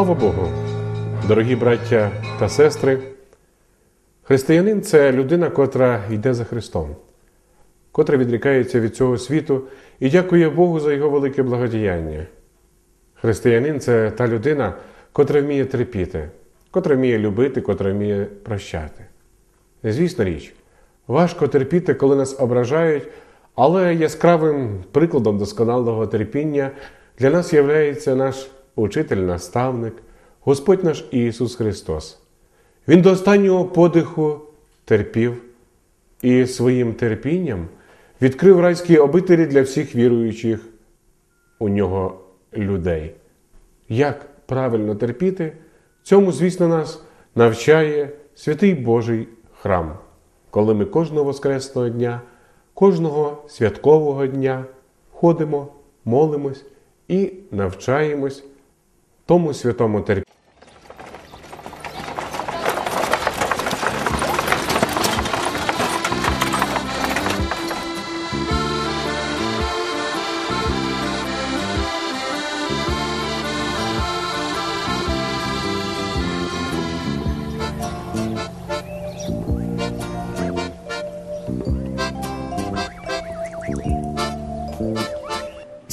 Слава Богу, дорогі браття та сестри, християнин це людина, котра йде за Христом, котра відрікається від цього світу і дякує Богу за його велике благодіяння. Християнин це та людина, котра вміє терпіти, котра вміє любити, котра вміє прощати. Звісна річ, важко терпіти, коли нас ображають, але яскравим прикладом досконалого терпіння для нас є наш учитель, наставник, Господь наш Ісус Христос. Він до останнього подиху терпів і своїм терпінням відкрив райські обителі для всіх віруючих у нього людей. Як правильно терпіти, цьому, звісно, нас навчає святий Божий храм, коли ми кожного Воскресного дня, кожного святкового дня ходимо, молимось і навчаємось тому святому терпінню.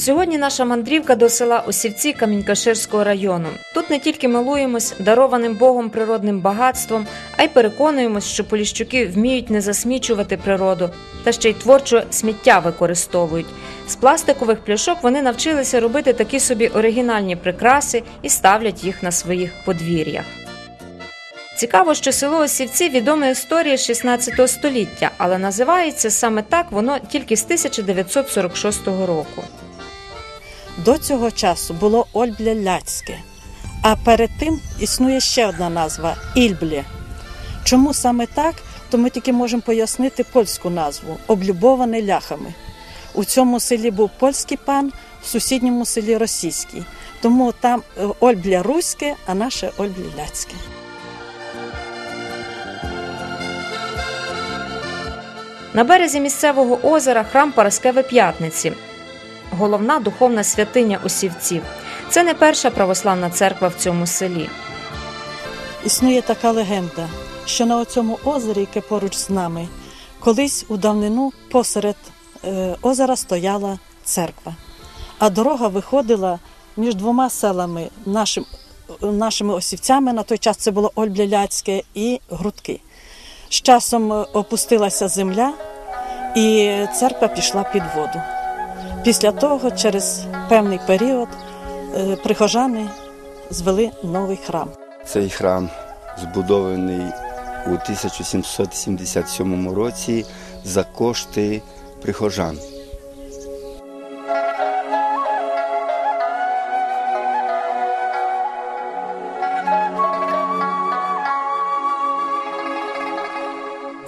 Сьогодні наша мандрівка до села Осівці Камінькаширського району. Тут не тільки милуємось дарованим Богом природним багатством, а й переконуємось, що поліщуки вміють не засмічувати природу та ще й творчо сміття використовують. З пластикових пляшок вони навчилися робити такі собі оригінальні прикраси і ставлять їх на своїх подвір'ях. Цікаво, що село Осівці відоме історії 16 століття, але називається саме так воно тільки з 1946 року. До цього часу було Ольбле Ляцьке, а перед тим існує ще одна назва Ільблє. Чому саме так, то ми тільки можемо пояснити польську назву облюбоване ляхами. У цьому селі був польський пан, в сусідньому селі російський. Тому там е, Ольбля Руське, а наше Ольблє Ляцьке. На березі місцевого озера храм Параскеви П'ятниці, головна духовна святиня осівців. Це не перша православна церква в цьому селі. Існує така легенда, що на цьому озері, яке поруч з нами, колись у давнину посеред е, озера стояла церква, а дорога виходила між двома селами, нашим, нашими осівцями. На той час це було Ольбляляцьке і Грудки. З часом е, опустилася земля, і церква пішла під воду. Після того, через певний період, е, прихожани звели новий храм. Цей храм збудований у 1777 році за кошти прихожан.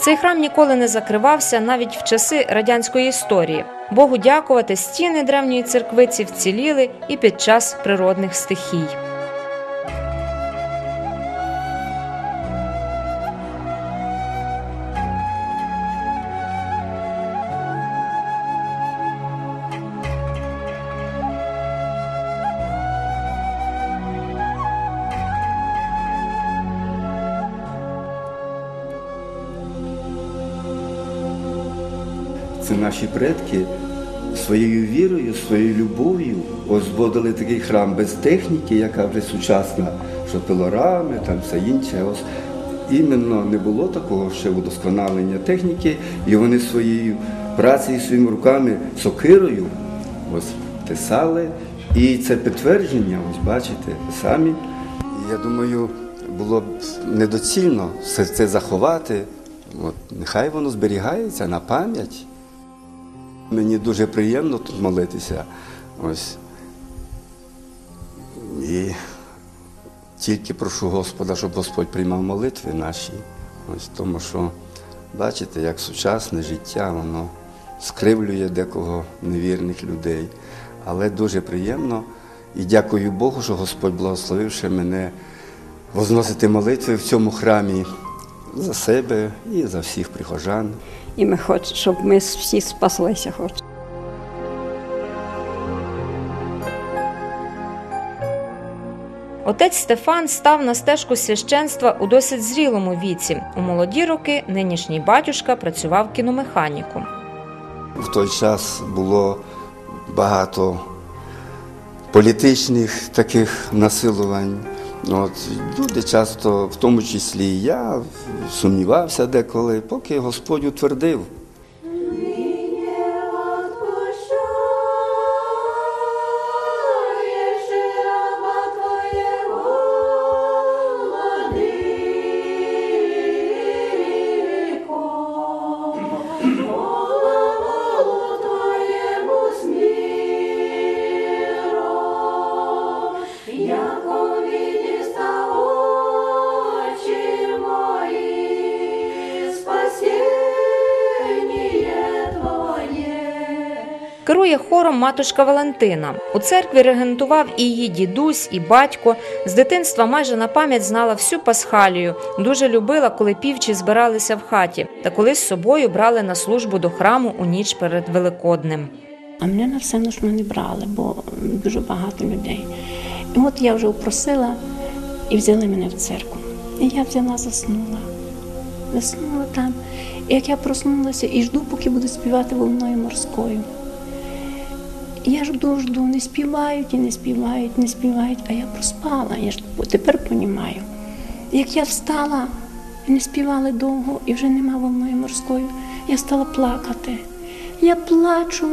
Цей храм ніколи не закривався навіть в часи радянської історії. Богу дякувати, стіни древньої церквиці вціліли і під час природних стихій. Це наші предки своєю вірою, своєю любов'ю озбодили такий храм без техніки, яка вже сучасна, що пилорами, там все інше. Іменно не було такого ще удосконалення техніки, і вони своєю працею, своїми руками, сокирою ось писали. І це підтвердження, ось бачите, самі. Я думаю, було б недоцільно все це заховати. От, нехай воно зберігається на пам'ять. Мені дуже приємно тут молитися. Ось. І тільки прошу Господа, щоб Господь приймав молитви наші. Ось тому що, бачите, як сучасне життя, воно скривлює декого невірних людей. Але дуже приємно і дякую Богу, що Господь благословивши мене возносити молитви в цьому храмі за себе і за всіх прихожан. І ми хочемо, щоб ми всі спаслися. Хочемо. Отець Стефан став на стежку священства у досить зрілому віці. У молоді роки нинішній батюшка працював кіномеханіком. В той час було багато політичних таких насилувань. От, люди часто, в тому числі і я, сумнівався деколи, поки Господь утвердив. Керує хором матушка Валентина. У церкві регентував і її дідусь, і батько. З дитинства майже на пам'ять знала всю пасхалію. Дуже любила, коли півчі збиралися в хаті, та коли з собою брали на службу до храму у ніч перед Великоднем. А мене на все нужно не брали, бо дуже багато людей. І от я вже упросила і взяли мене в церкву. І я взяла, заснула. Заснула там. І як я проснулася і жду, поки буду співати волною морською. Я жду, жду, не співають і не співають, не співають, а я проспала. Я ж тепер розумію. Як я встала, не співали довго, і вже нема волною морською, я стала плакати. Я плачу.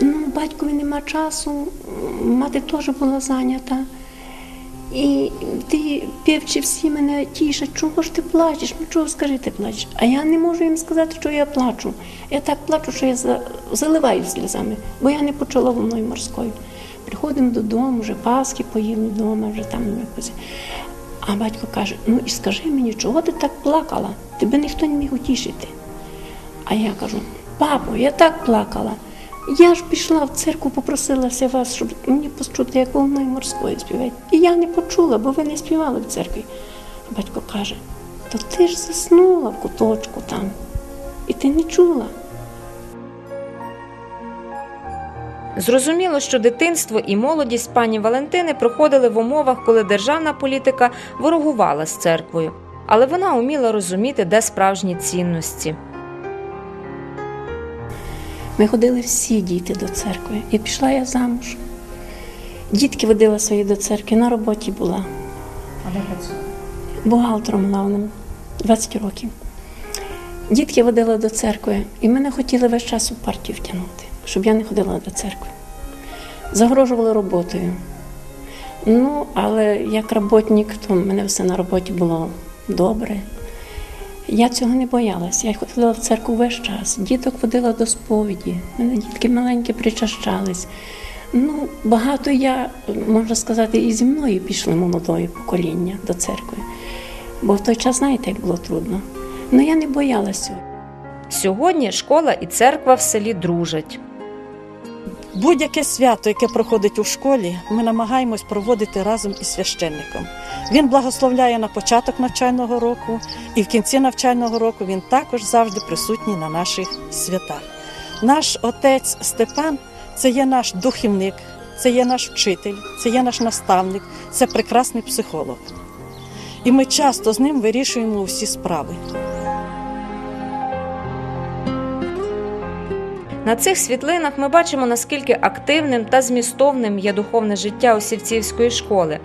Ну, батькові нема часу, мати теж була зайнята. І ті півчі всі мене тішать, чого ж ти плачеш? Ну чого скажи, ти плачеш? А я не можу їм сказати, що я плачу. Я так плачу, що я за- заливаю сльозами, бо я не почула волною морською. Приходимо додому, вже Пасхи поїли вдома, вже там якось. А батько каже: ну і скажи мені, чого ти так плакала? Тебе ніхто не міг утішити. А я кажу: папо, я так плакала. Я ж пішла в церкву, попросилася вас, щоб мені почути, як волною морською співають. І я не почула, бо ви не співали в церкві. Батько каже: то ти ж заснула в куточку там, і ти не чула. Зрозуміло, що дитинство і молодість пані Валентини проходили в умовах, коли державна політика ворогувала з церквою, але вона уміла розуміти, де справжні цінності. Ми ходили всі діти до церкви. І пішла я замуж. Дітки водила свої до церкви, на роботі була. Бухгалтером главним, 20 років. Дітки водила до церкви, і мене хотіли весь час у партію втягнути, щоб я не ходила до церкви. Загрожували роботою. Ну, але як роботник, то в мене все на роботі було добре. Я цього не боялася. Я ходила в церкву весь час. Діток водила до сповіді. Мене дітки маленькі причащались. Ну, багато я, можна сказати, і зі мною пішли молодої покоління до церкви. Бо в той час, знаєте, як було трудно. Ну я не боялася. Сьогодні школа і церква в селі дружать. Будь-яке свято, яке проходить у школі, ми намагаємось проводити разом із священником. Він благословляє на початок навчального року, і в кінці навчального року він також завжди присутній на наших святах. Наш отець Степан це є наш духівник, це є наш вчитель, це є наш наставник, це прекрасний психолог. І ми часто з ним вирішуємо всі справи. На цих світлинах ми бачимо, наскільки активним та змістовним є духовне життя Осівцівської школи.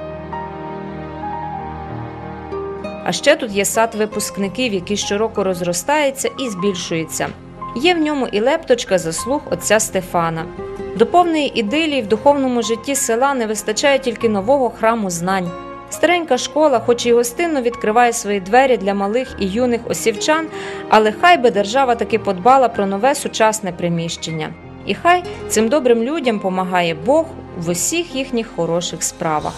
А ще тут є сад випускників, який щороку розростається і збільшується. Є в ньому і лепточка заслуг отця Стефана. До повної ідилії в духовному житті села не вистачає тільки нового храму знань. Старенька школа, хоч і гостинно відкриває свої двері для малих і юних осівчан, але хай би держава таки подбала про нове сучасне приміщення. І хай цим добрим людям помагає Бог в усіх їхніх хороших справах.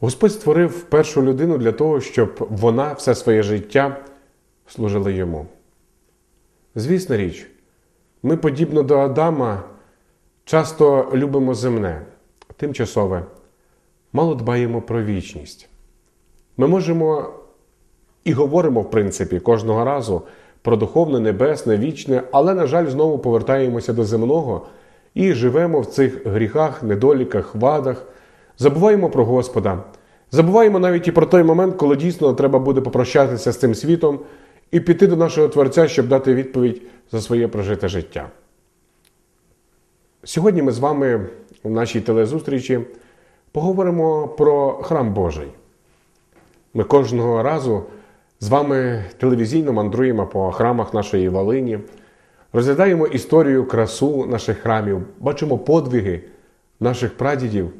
Господь створив першу людину для того, щоб вона все своє життя служила йому. Звісна річ, ми, подібно до Адама, часто любимо земне, тимчасове, мало дбаємо про вічність. Ми можемо і говоримо, в принципі, кожного разу про духовне, небесне, вічне, але, на жаль, знову повертаємося до земного і живемо в цих гріхах, недоліках, вадах, забуваємо про Господа, забуваємо навіть і про той момент, коли дійсно треба буде попрощатися з цим світом і піти до нашого Творця, щоб дати відповідь за своє прожите життя. Сьогодні ми з вами в нашій телезустрічі поговоримо про храм Божий. Ми кожного разу з вами телевізійно мандруємо по храмах нашої Волині, розглядаємо історію, красу наших храмів, бачимо подвиги наших прадідів,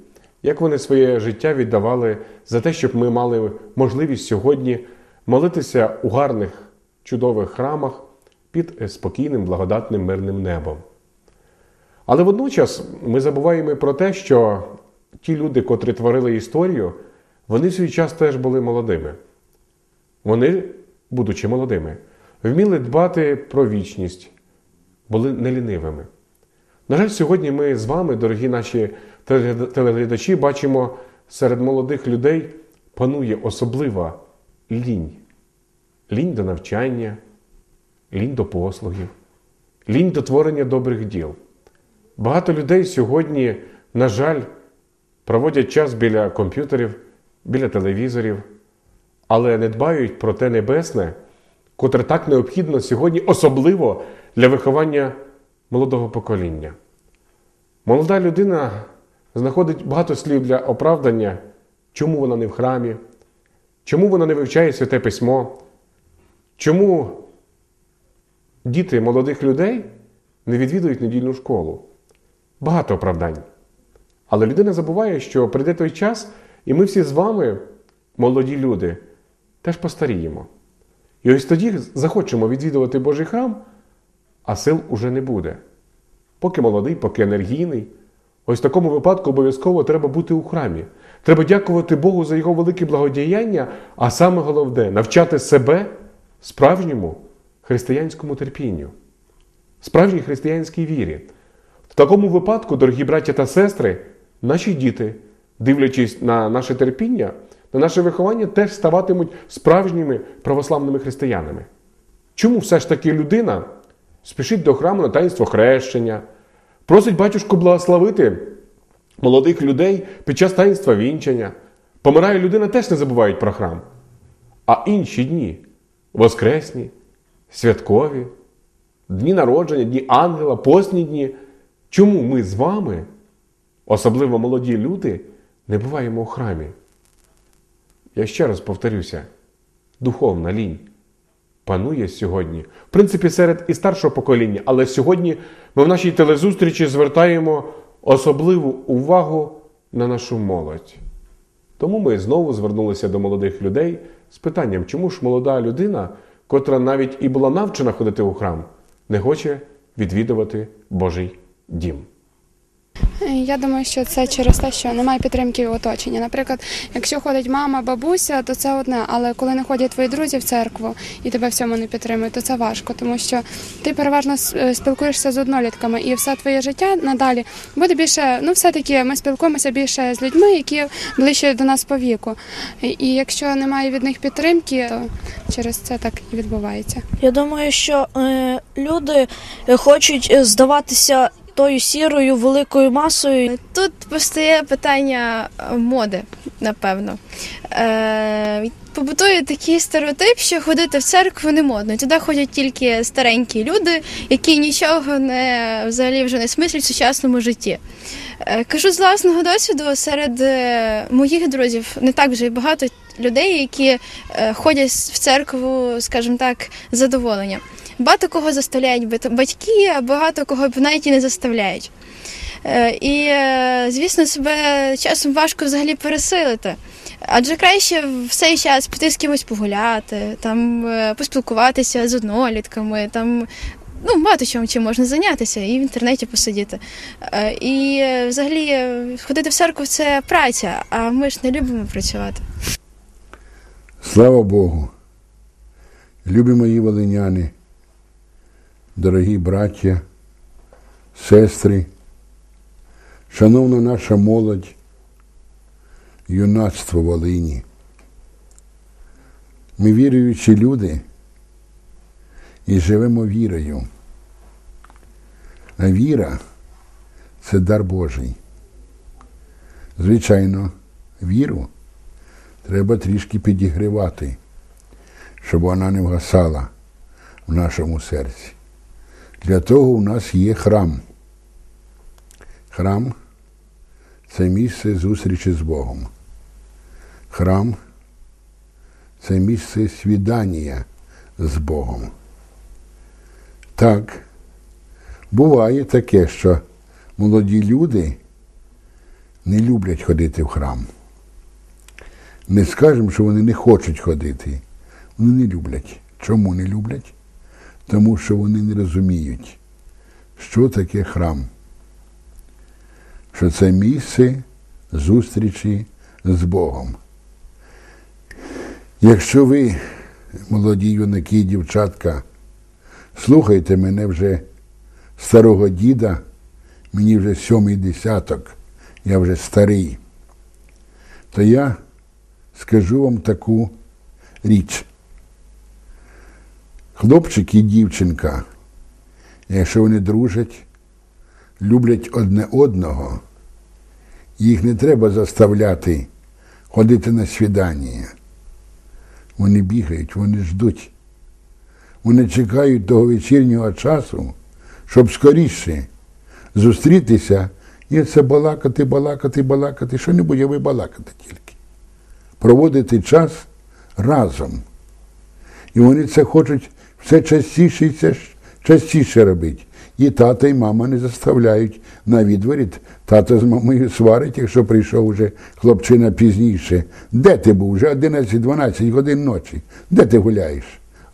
як вони своє життя віддавали за те, щоб ми мали можливість сьогодні молитися у гарних, чудових храмах під спокійним, благодатним мирним небом. Але водночас ми забуваємо про те, що ті люди, котрі творили історію, вони в свій час теж були молодими. Вони, будучи молодими, вміли дбати про вічність, були нелінивими. На жаль, сьогодні ми з вами, дорогі наші телеглядачі, бачимо серед молодих людей панує особлива лінь. Лінь до навчання, лінь до послугів, лінь до творення добрих діл. Багато людей сьогодні, на жаль, проводять час біля комп'ютерів, біля телевізорів, але не дбають про те небесне, котре так необхідно сьогодні, особливо для виховання молодого покоління. Молода людина знаходить багато слів для оправдання, чому вона не в храмі, чому вона не вивчає святе письмо, чому діти молодих людей не відвідують недільну школу. Багато оправдань. Але людина забуває, що прийде той час, і ми всі з вами, молоді люди, теж постаріємо. І ось тоді захочемо відвідувати Божий храм, а сил уже не буде. Поки молодий, поки енергійний. Ось в такому випадку обов'язково треба бути у храмі. Треба дякувати Богу за його велике благодіяння, а саме головне навчати себе справжньому християнському терпінню, справжній християнській вірі. В такому випадку, дорогі браття та сестри, наші діти, дивлячись на наше терпіння, на наше виховання, теж ставатимуть справжніми православними християнами. Чому все ж таки людина спішить до храму на таїнство хрещення, просить батюшку благословити молодих людей під час таїнства вінчання? Помирає людина, теж не забувають про храм. А інші дні воскресні, святкові, дні народження, дні ангела, постні дні. Чому ми з вами, особливо молоді люди, не буваємо у храмі? Я ще раз повторюся: духовна лінь панує сьогодні, в принципі, серед і старшого покоління, але сьогодні ми в нашій телезустрічі звертаємо особливу увагу на нашу молодь. Тому ми знову звернулися до молодих людей з питанням, чому ж молода людина, котра навіть і була навчена ходити у храм, не хоче відвідувати Божий дім. Я думаю, що це через те, що немає підтримки оточення. Наприклад, якщо ходить мама, бабуся, то це одне. Але коли не ходять твої друзі в церкву і тебе в цьому не підтримують, то це важко, тому що ти переважно е, спілкуєшся з однолітками, і все твоє життя надалі буде більше. Ну, все таки, ми спілкуємося більше з людьми, які ближче до нас по віку. І якщо немає від них підтримки, то через це так і відбувається. Я думаю, що е, люди хочуть здаватися тою сірою великою масою. Тут постає питання моди, напевно. Е, Побутує такий стереотип, що ходити в церкву не модно. Туди ходять тільки старенькі люди, які нічого не взагалі вже не смислять в сучасному житті. Е, кажу з власного досвіду, серед е, моїх друзів не так вже й багато людей, які е, ходять в церкву, скажімо так, з задоволенням. Багато кого заставляють батьки, а багато кого навіть і не заставляють. І, звісно, себе часом важко взагалі пересилити. Адже краще в цей час піти з кимось погуляти, там поспілкуватися з однолітками, там ну, багато чим чим можна зайнятися і в інтернеті посидіти. І взагалі ходити в церкву це праця, а ми ж не любимо працювати. Слава Богу, любі мої волиняни, дорогі браття, сестри, шановна наша молодь, юнацтво Волині. Ми віруючі люди і живемо вірою. А віра це дар Божий. Звичайно, віру треба трішки підігрівати, щоб вона не вгасала в нашому серці. Для того у нас є храм. Храм це місце зустрічі з Богом. Храм це місце свідання з Богом. Так, буває таке, що молоді люди не люблять ходити в храм. Не скажемо, що вони не хочуть ходити. Вони не люблять. Чому не люблять? Тому що вони не розуміють, що таке храм. Що це місце зустрічі з Богом. Якщо ви, молоді юнаки дівчатка, слухайте мене вже старого діда, мені вже сьомий десяток, я вже старий, то я скажу вам таку річ. Хлопчик і дівчинка, якщо вони дружать, люблять одне одного, їх не треба заставляти ходити на свідання. Вони бігають, вони ждуть. Вони чекають того вечірнього часу, щоб скоріше зустрітися і це балакати, балакати, балакати, що не буде ви балакати тільки. Проводити час разом. І вони це хочуть все частіше і це частіше робити. І тата, і мама не заставляють на відворіт. Тато з мамою сварить, якщо прийшов уже хлопчина пізніше. Де ти був? Вже 11-12 годин ночі. Де ти гуляєш?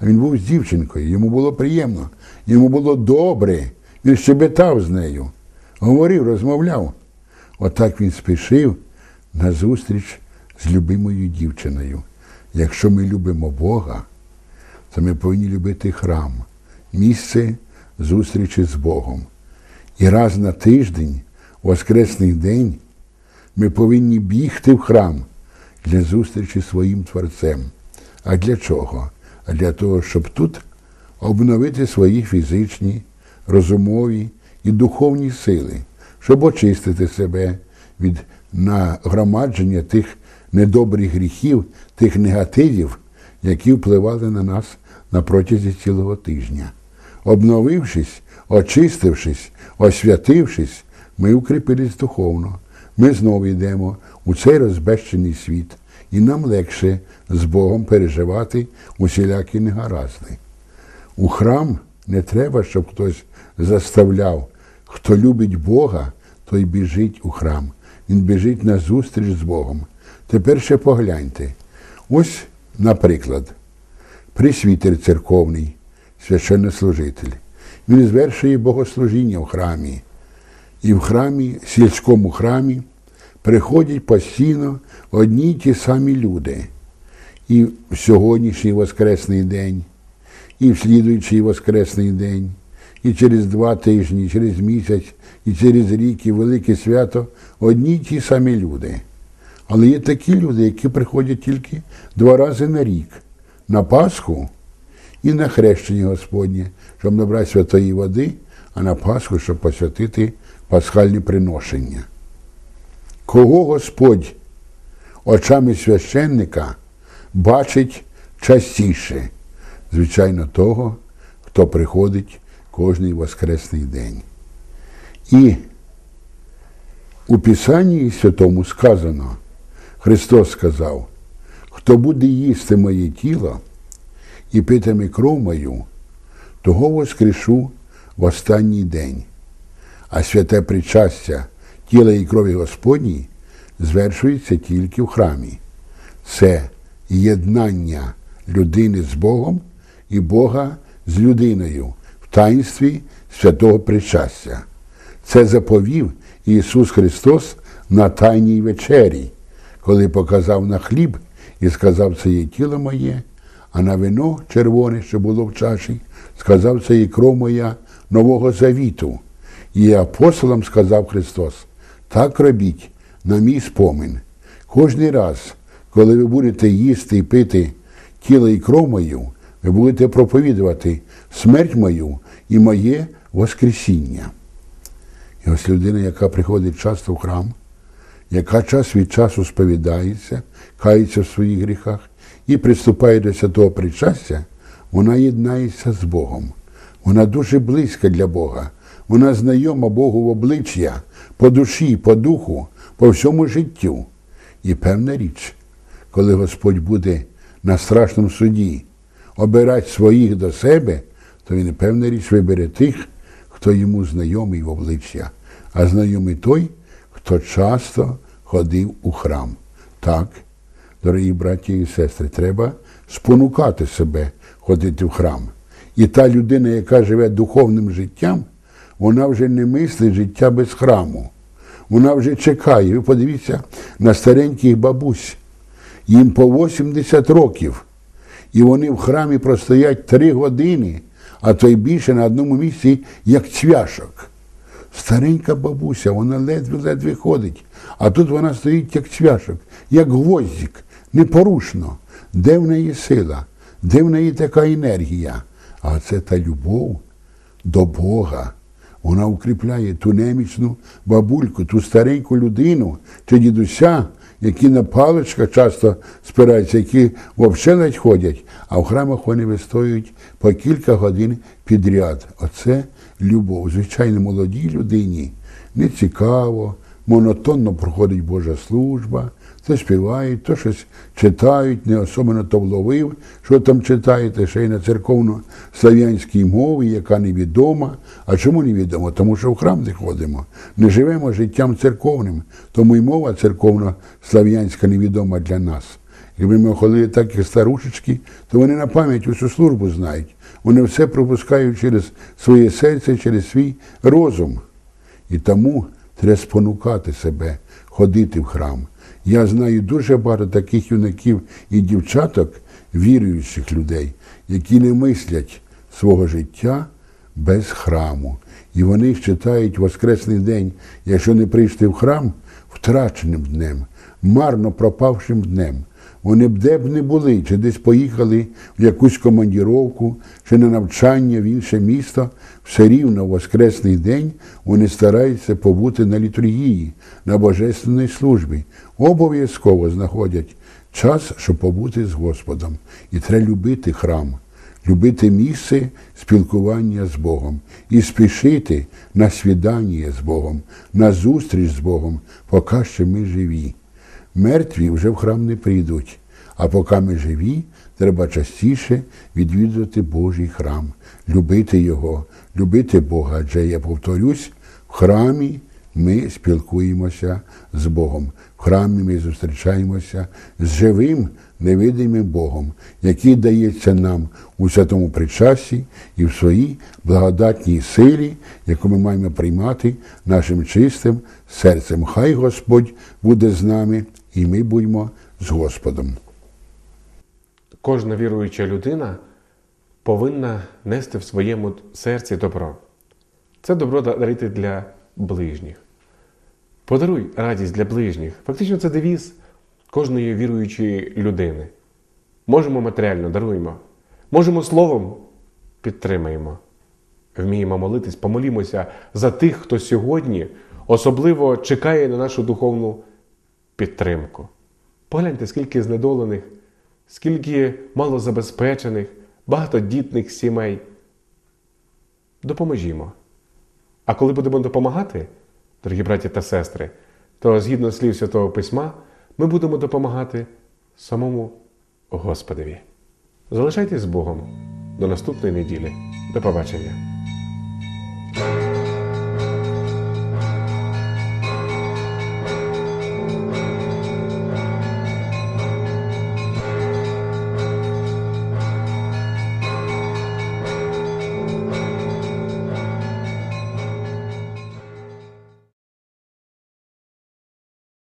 А він був з дівчинкою, йому було приємно, йому було добре. Він щебетав з нею, говорив, розмовляв. Отак він спішив на зустріч з любимою дівчиною. Якщо ми любимо Бога, то ми повинні любити храм, місце зустрічі з Богом. І раз на тиждень, Воскресний день, ми повинні бігти в храм для зустрічі своїм Творцем. А для чого? А для того, щоб тут обновити свої фізичні, розумові і духовні сили, щоб очистити себе від нагромадження тих недобрих гріхів, тих негативів, які впливали на нас на протязі цілого тижня. Обновившись, очистившись, освятившись, ми укріпились духовно. Ми знову йдемо у цей розбещений світ, і нам легше з Богом переживати усілякі негаразди. У храм не треба, щоб хтось заставляв. Хто любить Бога, той біжить у храм. Він біжить на зустріч з Богом. Тепер ще погляньте. Ось, наприклад, присвітер церковний, священнослужитель. Він звершує богослужіння в храмі. І в храмі, сільському храмі, приходять постійно одні й ті самі люди. І в сьогоднішній Воскресний день, і в слідуючий Воскресний день, і через два тижні, і через місяць, і через рік, і велике свято одні й ті самі люди. Але є такі люди, які приходять тільки два рази на рік на Пасху і на хрещення Господнє, щоб набрати святої води, а на Пасху, щоб посвятити пасхальні приношення. Кого Господь очами священника бачить частіше? Звичайно, того, хто приходить кожний Воскресний день. І у Писанні Святому сказано, Христос сказав, хто буде їсти моє тіло і питиме кров мою, того воскрешу в останній день. А святе причастя тіла і крові Господній звершується тільки в храмі. Це єднання людини з Богом і Бога з людиною в таїнстві святого причастя. Це заповів Ісус Христос на Тайній вечері, коли показав на хліб і сказав, це є тіло моє, а на вино червоне, що було в чаші, сказав, це є кров моя Нового Завіту. І апостолам сказав Христос, так робіть на мій спомин. Кожний раз, коли ви будете їсти і пити тіло і кров мою, ви будете проповідувати смерть мою і моє Воскресіння. І ось людина, яка приходить часто в храм, яка час від часу сповідається, кається в своїх гріхах і приступає до святого причастя, вона єднається з Богом. Вона дуже близька для Бога. Вона знайома Богу в обличчя, по душі, по духу, по всьому життю. І певна річ, коли Господь буде на страшному суді обирати своїх до себе, то він певна річ вибере тих, хто йому знайомий в обличчя, а знайомий той, хто часто ходив у храм. Так, дорогі браті і сестри, треба спонукати себе ходити в храм. І та людина, яка живе духовним життям, вона вже не мислить життя без храму. Вона вже чекає. Ви подивіться на стареньких бабусь. Їм по 80 років. І вони в храмі простоять три години, а то й більше на одному місці, як цвяшок. Старенька бабуся, вона ледве-ледве ходить, а тут вона стоїть як цвяшок, як гвоздик, непорушно. Де в неї сила, де в неї така енергія? А це та любов до Бога. Вона укріпляє ту немічну бабульку, ту стареньку людину чи дідуся, які на паличках часто спираються, які взагалі ледь ходять, а в храмах вони вистоюють по кілька годин підряд. Оце любов. Звичайно, молодій людині не цікаво, монотонно проходить Божа служба, то співають, то щось читають, не особливо то вловив, що там читаєте, ще й на церковно-слав'янській мові, яка невідома. А чому невідома? Тому що в храм не ходимо, не живемо життям церковним, тому й мова церковно-слав'янська невідома для нас. Якби ми ходили так, як старушечки, то вони на пам'ять усю службу знають. Вони все пропускають через своє серце, через свій розум. І тому треба спонукати себе ходити в храм. Я знаю дуже багато таких юнаків і дівчаток, віруючих людей, які не мислять свого життя без храму. І вони вважають Воскресний день, якщо не прийшли в храм, втраченим днем, марно пропавшим днем. Вони б де б не були, чи десь поїхали в якусь командіровку, чи на навчання в інше місто, все рівно в Воскресний день вони стараються побути на літургії, на божественній службі. Обов'язково знаходять час, щоб побути з Господом. І треба любити храм, любити місце спілкування з Богом і спішити на свідання з Богом, на зустріч з Богом, поки що ми живі. Мертві вже в храм не прийдуть. А поки ми живі, треба частіше відвідувати Божий храм, любити Його, любити Бога. Адже я повторюсь, в храмі ми спілкуємося з Богом. В храмі ми зустрічаємося з живим невидимим Богом, який дається нам у святому причасті і в своїй благодатній силі, яку ми маємо приймати нашим чистим серцем. Хай Господь буде з нами, і ми будемо з Господом. Кожна віруюча людина повинна нести в своєму серці добро. Це добро дарити для ближніх. Подаруй радість для ближніх. Фактично, це девіз кожної віруючої людини. Можемо матеріально даруємо, можемо словом підтримаємо. Вміємо молитись, помолімося за тих, хто сьогодні особливо чекає на нашу духовну підтримку. Погляньте, скільки знедолених, скільки малозабезпечених, багатодітних сімей. Допоможімо. А коли будемо допомагати, дорогі браті та сестри, то згідно слів Святого Письма, ми будемо допомагати самому Господові. Залишайтесь з Богом до наступної неділі. До побачення.